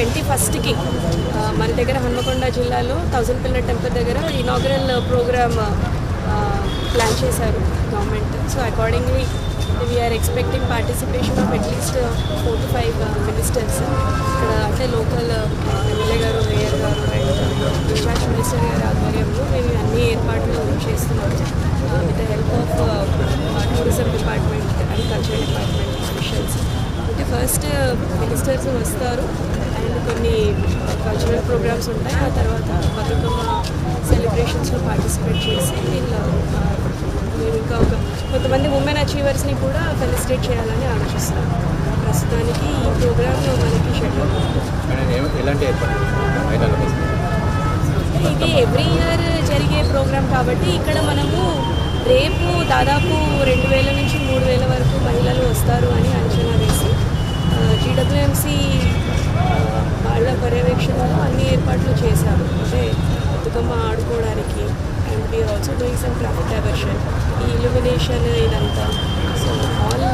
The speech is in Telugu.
ట్వంటీ ఫస్ట్కి మన దగ్గర హన్మకొండ జిల్లాలో థౌజండ్ పిల్లర్ టెంపుల్ దగ్గర ఇనాగరల్ ప్రోగ్రామ్ ప్లాన్ చేశారు government. So accordingly we are expecting participation of at least four to five ministers ఇక్కడ అంటే లోకల్ ఎమ్మెల్యే గారు మేయర్ గారు అండ్ ఇన్ఛార్జ్ మినిస్టర్ గారి ఆధ్వర్యంలో మేము అన్ని ఏర్పాట్లు చేస్తున్నాం with the help of tourism department and cultural department officials first ministers వస్తారు. అండ్ కొన్ని కల్చరల్ ప్రోగ్రామ్స్ ఉంటాయి. ఆ తర్వాత బతుకమ్మ సెలబ్రేషన్స్లో పార్టిసిపేట్ చేసి వీళ్ళు మేము ఇంకా ఒక కొంతమంది ఉమెన్ అచీవర్స్ని కూడా ఫెలిసిటేట్ చేయాలని ఆలోచిస్తున్నాం ప్రస్తుతానికి ఈ ప్రోగ్రామ్ మనకి షెడ్యూల్ ఇది ఎవ్రీ ఇయర్ జరిగే ప్రోగ్రామ్ కాబట్టి ఇక్కడ మనము రేపు దాదాపు రెండు వేల నుంచి మూడు వేల వరకు మహిళలు వస్తారు. జీడబ్ల్యూఎంసీ వాళ్ళ పర్యవేక్షణలో అన్ని ఏర్పాట్లు చేశారు. అంటే బతుకమ్మ ఆడుకోవడానికి and we are also doing some craft diversion ఈ ఇల్యూమినేషన్ ఇదంతా. So all